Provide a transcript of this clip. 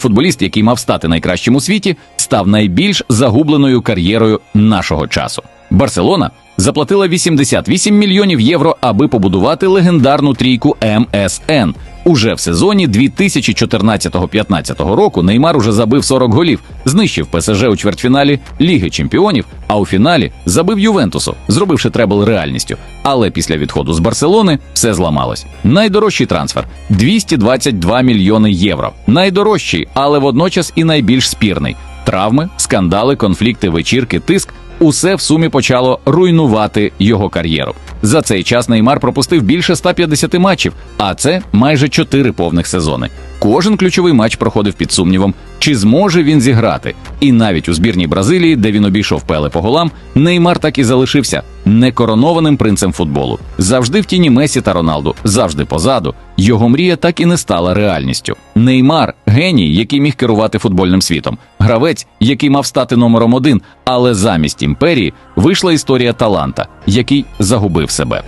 Футболіст, який мав стати найкращим у світі, став найбільш загубленою кар'єрою нашого часу. Барселона заплатила 88 мільйонів євро, аби побудувати легендарну трійку МСН. Уже в сезоні 2014-15 року Неймар уже забив 40 голів, знищив ПСЖ у чвертьфіналі Ліги Чемпіонів, а у фіналі забив Ювентусу, зробивши требл реальністю. Але після відходу з Барселони все зламалось. Найдорожчий трансфер 222 мільйони євро. Найдорожчий, але водночас і найбільш спірний. Травми, скандали, конфлікти, вечірки, тиск усе в сумі почало руйнувати його кар'єру. За цей час Неймар пропустив більше 150 матчів, а це майже 4 повних сезони. Кожен ключовий матч проходив під сумнівом, чи зможе він зіграти. І навіть у збірній Бразилії, де він обійшов пеле по голам, Неймар так і залишився некоронованим принцем футболу. Завжди в тіні Месі та Роналду, завжди позаду. Його мрія так і не стала реальністю. Неймар геній, який міг керувати футбольним світом, гравець, який мав стати номером один, але замість імперії вийшла історія таланта, який загубив себе.